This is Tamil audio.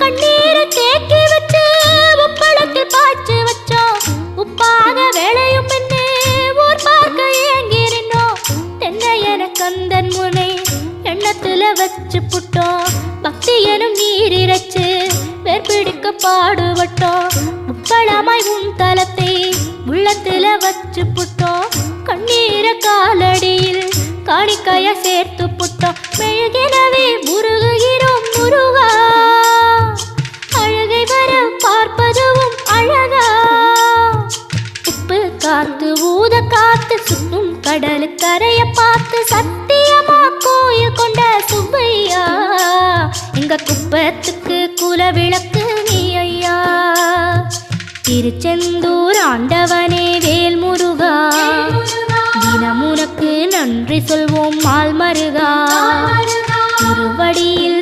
கண்ணீரை தேக்கி வச்சு உப்பளத்தில் பாய்ச்சி வச்சோம். உப்பாக விளையும் பெண்ணே ஊர் பார்க்க ஏங்கிருந்தோம் தென்னை என கந்தன் முனை எண்ணத்துல வச்சு புட்டோம். பக்தி எனும் நீர் இறைச்சு வேர்பிடிக்க பாடுபட்டோம். உப்பளமாய் உன் தலத்தை உள்ளத்துல வச்சு புட்டோம். கண்ணீரை காலடியில் காணிக்கைய சேர்த்து புட்டோம். மெழுகின காத்து ஊத காத்து சுத்தும் கடலு கரைய பார்த்து சத்தியமா கோயில் கொண்ட சுப்பையா? எங்க குப்பத்துக்கு குல விளக்கு நீ ஐயா. திருச்செந்தூர் ஆண்டவனே வேல் முருகா. தினமுனக்கு நன்றி சொல்வோம் மால் மருகா.